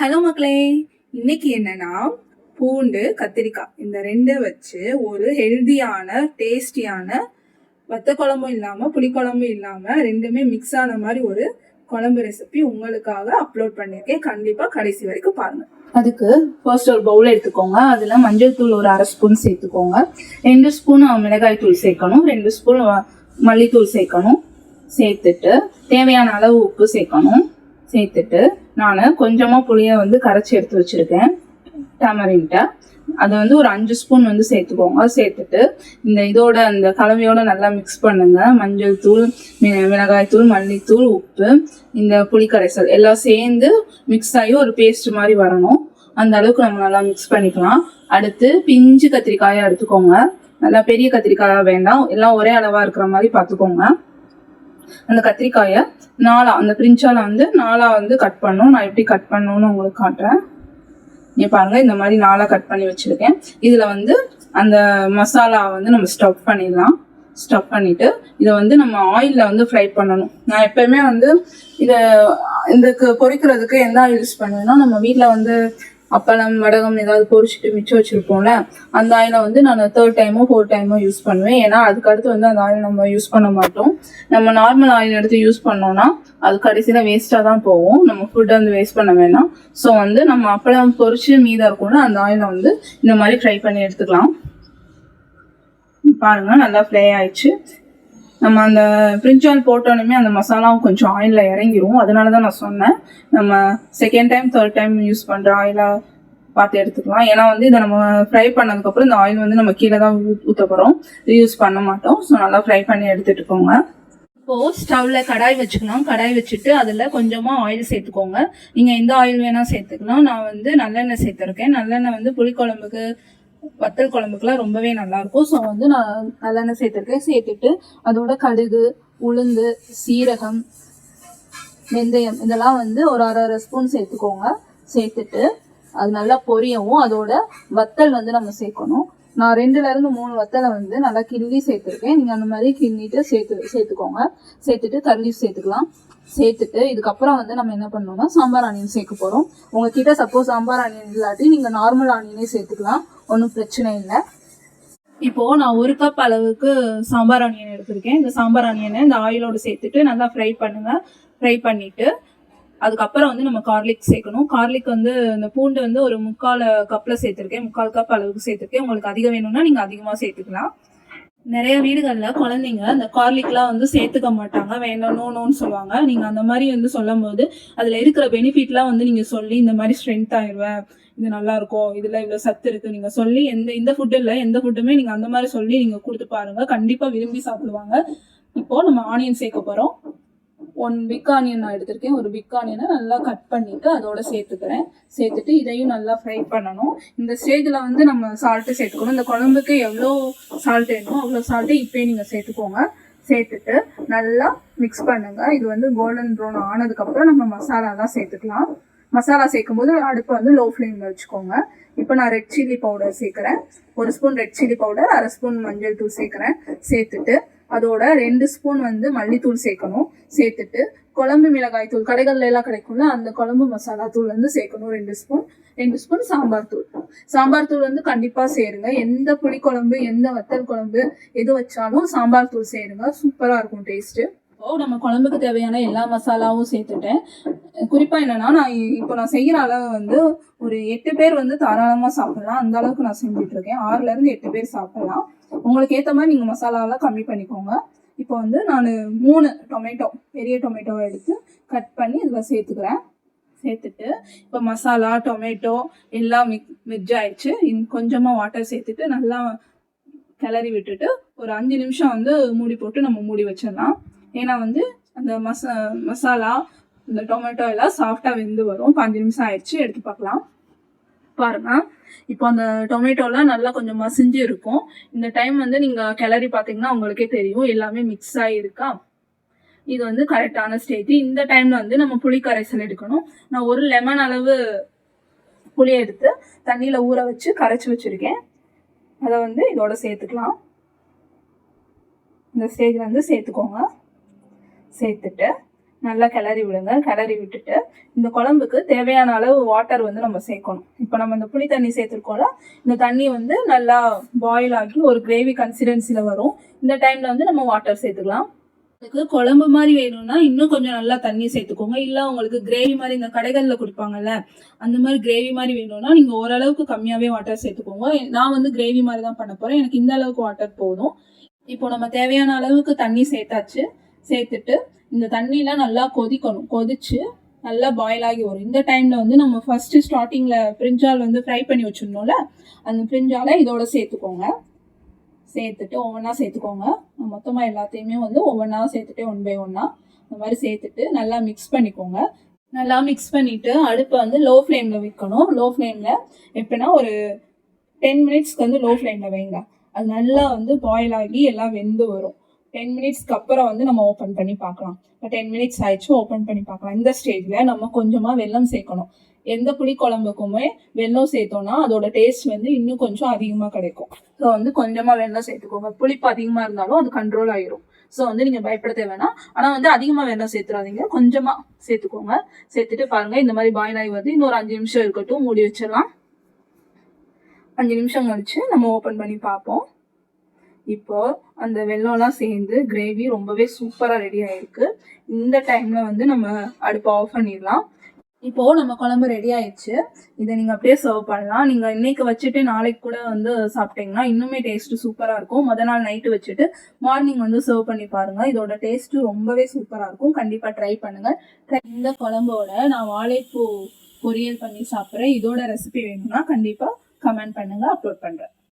Hello மக்களே இன்னைக்கு என்னன்னா பூண்டு கத்திரிக்காய். இந்த ரெண்டை வச்சு ஒரு ஹெல்தியான டேஸ்டியான வத்த குழம்பும் இல்லாமல் புளிக்குழம்பும் இல்லாமல் ரெண்டுமே மிக்ஸ் ஆன மாதிரி ஒரு குழம்பு ரெசிபி உங்களுக்காக அப்லோட் பண்ணியிருக்கேன். கண்டிப்பாக கடைசி வரைக்கும் பாருங்க. அதுக்கு ஃபர்ஸ்ட் ஒரு பவுல் எடுத்துக்கோங்க. அதில் மஞ்சள் தூள் ஒரு அரை ஸ்பூன் சேர்த்துக்கோங்க. ரெண்டு ஸ்பூன் மிளகாய் தூள் சேர்க்கணும். ரெண்டு ஸ்பூன் மல்லித்தூள் சேர்க்கணும். சேர்த்துட்டு தேவையான அளவு உப்பு சேர்க்கணும். சேர்த்துட்டு நான் கொஞ்சமாக புளியை வந்து கரைச்சி எடுத்து வச்சுருக்கேன். டமரின்ட்ட அதை வந்து ஒரு அஞ்சு ஸ்பூன் வந்து சேர்த்துக்கோங்க. சேர்த்துட்டு இந்த இதோட அந்த கலவையோட நல்லா மிக்ஸ் பண்ணுங்க. மஞ்சள் தூள் மி- மிளகாய் தூள் மல்லித்தூள் உப்பு இந்த புளி கரைசல் எல்லாம் சேர்ந்து மிக்ஸ் ஆகி ஒரு பேஸ்ட் மாதிரி வரணும். அந்த அளவுக்கு நம்ம நல்லா மிக்ஸ் பண்ணிக்கலாம். அடுத்து பிஞ்சு கத்திரிக்காயை எடுத்துக்கோங்க. நல்லா பெரிய கத்திரிக்காயாக வேண்டாம். எல்லாம் ஒரே அளவாக இருக்கிற மாதிரி பார்த்துக்கோங்க. அந்த கத்திரிக்காயை நாலா அந்த பிரிஞ்சால வந்து நாலா வந்து கட் பண்ணும். நான் எப்படி கட் பண்ணணும்னு உங்களுக்கு காட்டுறேன். நீ பாருங்க இந்த மாதிரி நாலா கட் பண்ணி வச்சிருக்கேன். இதுல வந்து அந்த மசாலா வந்து நம்ம ஸ்டஃப் பண்ணிடலாம். ஸ்டப் பண்ணிட்டு இதை வந்து நம்ம ஆயிலில் வந்து ஃப்ரை பண்ணணும். நான் எப்பயுமே வந்து இதை இதுக்கு பொறிக்கிறதுக்கு எந்த ஆயில் யூஸ் பண்ணுவேன்னா நம்ம வீட்டில் வந்து அப்பளம் வடகம் ஏதாவது பொரிச்சிட்டு மிச்சம் வச்சிருப்போம்ல அந்த ஆயிலை வந்து நான் தேர்ட் டைமோ ஃபோர்த் டைமோ யூஸ் பண்ணுவேன். ஏன்னா அதுக்கு அடுத்து வந்து அந்த ஆயில் நம்ம யூஸ் பண்ண மாட்டோம். நம்ம நார்மல் ஆயில் எடுத்து யூஸ் பண்ணோம்னா அது கடைசியில் வேஸ்ட்டாக தான் போகும். நம்ம ஃபுட்டை வந்து வேஸ்ட் பண்ண வேணாம். ஸோ வந்து நம்ம அப்பளம் பொரிச்சு மீதாக இருக்கும்ல அந்த ஆயிலை வந்து இந்த மாதிரி ஃப்ரை பண்ணி எடுத்துக்கலாம். பாருங்க நல்லா ஃப்ரை ஆயிடுச்சு. நம்ம அந்த பிரிஞ்சால் போட்டோன்னே அந்த மசாலாவும் கொஞ்சம் ஆயிலில் இறங்கிரும். அதனால தான் நான் சொன்னேன். நம்ம second time third time use பண்ணுற ஆயிலாக பார்த்து எடுத்துக்கலாம். ஏன்னா வந்து இதை நம்ம ஃப்ரை பண்ணதுக்கப்புறம் இந்த ஆயில் வந்து நம்ம கீழே தான் ஊற்ற போகிறோம் யூஸ் பண்ண மாட்டோம். ஸோ நல்லா ஃப்ரை பண்ணி எடுத்துட்டு போங்க இப்போ ஸ்டவ்ல கடாய் வச்சுக்கலாம். கடாய் வச்சுட்டு அதில் கொஞ்சமாக ஆயில் சேர்த்துக்கோங்க. நீங்கள் எந்த ஆயில் வேணால் சேர்த்துக்கலாம். நான் வந்து நல்லெண்ணெய் சேர்த்துருக்கேன். நல்லெண்ணெய் வந்து புளிக்குழம்புக்கு வத்தல் குழம்புக்குலாம் ரொம்பவே நல்லா இருக்கும் ஸோ வந்து நான் நல்லெண்ணெய் சேர்த்துருக்கேன். சேர்த்துட்டு அதோட கடுகு உளுந்து சீரகம் வெந்தயம் இதெல்லாம் வந்து ஒரு அரை அரை ஸ்பூன் சேர்த்துக்கோங்க. சேர்த்துட்டு அது நல்லா பொரியவும். அதோட வத்தல் வந்து நம்ம சேர்க்கணும். நான் ரெண்டுல இருந்து மூணு வத்தலை வந்து நல்லா கிள்ளி சேர்த்துருக்கேன். நீங்க அந்த மாதிரி கிள்ளிட்டு சேர்த்து சேர்த்துக்கோங்க. சேர்த்துட்டு கல்லி சேர்த்துக்கலாம். சேர்த்துட்டு இதுக்கப்புறம் வந்து நம்ம என்ன பண்ணோம்னா சாம்பார் ஆனியன் சேர்க்க போறோம். உங்ககிட்ட சப்போஸ் சாம்பார் ஆனியன் இல்லாட்டி நீங்க நார்மல் ஆனியனே சேர்த்துக்கலாம். ஒன்றும் பிரச்சனை இல்லை. இப்போது நான் ஒரு கப் அளவுக்கு சாம்பார் ஆனியன் எடுத்திருக்கேன். இந்த சாம்பார் ஆனியனை இந்த ஆயிலோடு சேர்த்துட்டு நல்லா ஃப்ரை பண்ணுங்கள் ஃப்ரை பண்ணிவிட்டு அதுக்கப்புறம் வந்து நம்ம கார்லிக் சேர்க்கணும். கார்லிக் வந்து இந்த பூண்டு வந்து ஒரு முக்கால் கப்பில் சேர்த்துருக்கேன். முக்கால் கப் அளவுக்கு சேர்த்துருக்கேன். உங்களுக்கு அதிகம் வேணும்னா நீங்கள் அதிகமாக சேர்த்துக்கலாம். நிறைய வீடுகளில் குழந்தைங்க அந்த கார்லிக்லாம் வந்து சேர்த்துக்க மாட்டாங்க. வேண்டாம் நோ நோன்னு சொல்லுவாங்க. நீங்கள் அந்த மாதிரி வந்து சொல்லும் போது அதில் இருக்கிற பெனிஃபிட்லாம் வந்து நீங்கள் சொல்லி இந்த மாதிரி ஸ்ட்ரென்த் ஆயிடுவேன் இது நல்லா இருக்கும் இதில் இவ்வளோ சத்து இருக்கு நீங்கள் சொல்லி எந்த இந்த ஃபுட்டு இல்லை எந்த ஃபுட்டுமே நீங்கள் அந்த மாதிரி சொல்லி நீங்கள் கொடுத்து பாருங்க. கண்டிப்பாக விரும்பி சாப்பிடுவாங்க. இப்போ நம்ம ஆனியன் சேர்க்க போகிறோம் ஒன் பிக் ஆனியன் நான் எடுத்திருக்கேன். ஒரு பிக் ஆனியனை நல்லா கட் பண்ணிட்டு அதோட சேர்த்துக்கிறேன். சேர்த்துட்டு இதையும் நல்லா ஃப்ரை பண்ணணும். இந்த ஸ்டேஜில் வந்து நம்ம சால்ட்டு சேர்த்துக்கணும். இந்த குழம்புக்கு எவ்வளோ சால்ட் வேணுமோ அவ்வளோ சால்ட்டு இப்போயே நீங்கள் சேர்த்துக்கோங்க. சேர்த்துட்டு நல்லா மிக்ஸ் பண்ணுங்க. இது வந்து கோல்டன் ப்ரௌன் ஆனதுக்கப்புறம் நம்ம மசாலாலாம் சேர்த்துக்கலாம். மசாலா சேர்க்கும் போது அடுப்பை வந்து லோ ஃப்ளேமில் வச்சுக்கோங்க. இப்போ நான் ரெட் சில்லி பவுடர் சேர்க்குறேன். ஒரு ஸ்பூன் ரெட் சில்லி பவுடர் அரை ஸ்பூன் மஞ்சள் தூள் சேர்க்குறேன். சேர்த்துட்டு அதோட ரெண்டு ஸ்பூன் வந்து மல்லித்தூள் சேர்க்கணும். சேர்த்துட்டு குழம்பு மிளகாய் தூள் கடைகள்ல எல்லாம் கிடைக்கும்ல அந்த குழம்பு மசாலா தூள் வந்து சேர்க்கணும். ரெண்டு ஸ்பூன் ரெண்டு ஸ்பூன் சாம்பார் தூள். சாம்பார் தூள் வந்து கண்டிப்பா சேருங்க. எந்த புளிக்குழம்பு எந்த வத்தல் குழம்பு எது வச்சாலும் சாம்பார் தூள் சேருங்க. சூப்பரா இருக்கும் டேஸ்ட் இப்போ நம்ம குழம்புக்கு தேவையான எல்லா மசாலாவும் சேர்த்துட்டேன். குறிப்பா என்னன்னா நான் இப்போ நான் செய்யற அளவு வந்து ஒரு எட்டு பேர் வந்து தாராளமா சாப்பிடலாம். அந்த அளவுக்கு நான் செஞ்சுட்டு இருக்கேன் ஆறுல இருந்து எட்டு பேர் சாப்பிடலாம். உங்களுக்கு ஏத்த மாதிரி நீங்க மசாலாலாம் கம்மி பண்ணிக்கோங்க. இப்போ வந்து நான் மூணு டொமேட்டோ பெரிய டொமேட்டோவை எடுத்து கட் பண்ணி இதில் சேர்த்துக்கிறேன். சேர்த்துட்டு இப்போ மசாலா டொமேட்டோ எல்லாம் மிக் மிக்ஸ் ஆயிடுச்சு. இன் கொஞ்சமாக வாட்டர் சேர்த்துட்டு நல்லா கிளறி விட்டுட்டு ஒரு அஞ்சு நிமிஷம் வந்து மூடி போட்டு நம்ம மூடி வச்சிடலாம். ஏன்னா வந்து அந்த மசா மசாலா இந்த டொமேட்டோ எல்லாம் சாஃப்டாக வெந்து வரும். இப்போ நிமிஷம் ஆயிடுச்சு. எடுத்து பார்க்கலாம். பாருங்க. இப்போ அந்த டொமேட்டோலாம் நல்லா கொஞ்சம் மசிஞ்சு இருக்கும். இந்த டைம் வந்து நீங்கள் கிளறி பார்த்தீங்கன்னா உங்களுக்கே தெரியும். எல்லாமே மிக்ஸ் ஆகிருக்கா இது வந்து கரெக்டான ஸ்டேஜ் இந்த டைம்ல வந்து நம்ம புளி கரைசல் எடுக்கணும். நான் ஒரு லெமன் அளவு புளியை எடுத்து தண்ணியில் ஊற வச்சு கரைச்சி வச்சுருக்கேன். அதை வந்து இதோட சேர்த்துக்கலாம். இந்த ஸ்டேஜில் வந்து சேர்த்துக்கோங்க. சேர்த்துட்டு நல்லா கிளறி விடுங்க. கிளறி விட்டுட்டு இந்த குழம்புக்கு தேவையான அளவு வாட்டர் வந்து நம்ம சேர்க்கணும். இப்போ நம்ம இந்த புளி தண்ணி சேர்த்துருக்கோம்ல இந்த தண்ணி வந்து நல்லா பாயில் ஆகி ஒரு கிரேவி கன்சிஸ்டன்சியில் வரும். இந்த டைமில் வந்து நம்ம வாட்டர் சேர்த்துக்கலாம். உங்களுக்கு குழம்பு மாதிரி வேணும்னா இன்னும் கொஞ்சம் நல்லா தண்ணி சேர்த்துக்கோங்க. இல்லை உங்களுக்கு கிரேவி மாதிரி இந்த கடைகளில் கொடுப்பாங்கல்ல அந்த மாதிரி கிரேவி மாதிரி வேணும்னா நீங்கள் ஓரளவுக்கு கம்மியாகவே வாட்டர் சேர்த்துக்கோங்க. நான் வந்து கிரேவி மாதிரி தான் பண்ண போகிறேன் எனக்கு இந்த அளவுக்கு வாட்டர் போதும். இப்போ நம்ம தேவையான அளவுக்கு தண்ணி சேர்த்தாச்சு. சேர்த்துட்டு இந்த தண்ணியெலாம் நல்லா கொதிக்கணும். கொதிச்சு நல்லா பாயில் ஆகி வரும். இந்த டைமில் வந்து நம்ம ஃபஸ்ட்டு ஸ்டார்டிங்கில் பிரிஞ்சால் வந்து ஃப்ரை பண்ணி வச்சுருந்தோம்ல அந்த பிரிஞ்சாலை இதோட சேர்த்துக்கோங்க. சேர்த்துட்டு ஒவ்வொன்றா சேர்த்துக்கோங்க. மொத்தமாக எல்லாத்தையுமே வந்து ஒவ்வொன்றா சேர்த்துட்டு ஒன் பை ஒன்றா இந்த மாதிரி சேர்த்துட்டு நல்லா மிக்ஸ் பண்ணிக்கோங்க. நல்லா மிக்ஸ் பண்ணிவிட்டு அடுப்பை வந்து லோ ஃப்ளேமில் வைக்கணும் லோ ஃப்ளேமில் எப்படின்னா ஒரு டென் மினிட்ஸ்க்கு வந்து லோ ஃப்ளேமில் வைங்க. அது நல்லா வந்து பாயில் ஆகி எல்லாம் வெந்து வரும். டென் மினிட்ஸ்க்கு அப்புறம் வந்து நம்ம ஓப்பன் பண்ணி பார்க்கலாம். இப்போ டென் மினிட்ஸ் ஆயிடுச்சு ஓப்பன் பண்ணி பார்க்கலாம். இந்த ஸ்டேஜில் நம்ம கொஞ்சமாக வெல்லம் சேர்க்கணும். எந்த புளி குழம்புக்குமே வெல்லம் சேர்த்தோம்னா அதோட டேஸ்ட் வந்து இன்னும் கொஞ்சம் அதிகமாக கிடைக்கும். ஸோ வந்து கொஞ்சமாக வெல்லம் சேர்த்துக்கோங்க. புளிப்பு அதிகமாக இருந்தாலும் அது கண்ட்ரோல் ஆயிரும். ஸோ வந்து நீங்கள் பயப்பட தேவைன்னா ஆனால் வந்து அதிகமாக வெல்லம் சேர்த்துறாதீங்க. கொஞ்சமாக சேர்த்துக்கோங்க. சேர்த்துட்டு பாருங்க. இந்த மாதிரி பாயில் ஆகி வந்து இன்னொரு அஞ்சு நிமிஷம் இருக்கட்டும். மூடி வச்சிடலாம். அஞ்சு நிமிஷம் கழிச்சு நம்ம ஓப்பன் பண்ணி பார்ப்போம். இப்போ அந்த வெள்ளம்லாம் சேர்ந்து கிரேவி ரொம்பவே சூப்பராக ரெடி ஆயிருக்கு. இந்த டைம்ல வந்து நம்ம அடுப்பை ஆஃப் பண்ணிடலாம். இப்போ நம்ம குழம்பு ரெடி ஆயிடுச்சு. இதை நீங்கள் அப்படியே சர்வ் பண்ணலாம். நீங்கள் இன்னைக்கு வச்சுட்டு நாளைக்கு கூட வந்து சாப்பிட்டீங்கன்னா இன்னுமே டேஸ்ட்டு சூப்பராக இருக்கும். முத நாள் நைட்டு வச்சுட்டு மார்னிங் வந்து சர்வ் பண்ணி பாருங்கள் இதோட டேஸ்ட்டு ரொம்பவே சூப்பராக இருக்கும். கண்டிப்பாக ட்ரை பண்ணுங்கள் இந்த குழம்போட நான் வாழைப்பூ பொரியல் பண்ணி சாப்பிட்றேன். இதோட ரெசிபி வேணும்னா கண்டிப்பாக கமெண்ட் பண்ணுங்கள் அப்லோட் பண்ணுறேன்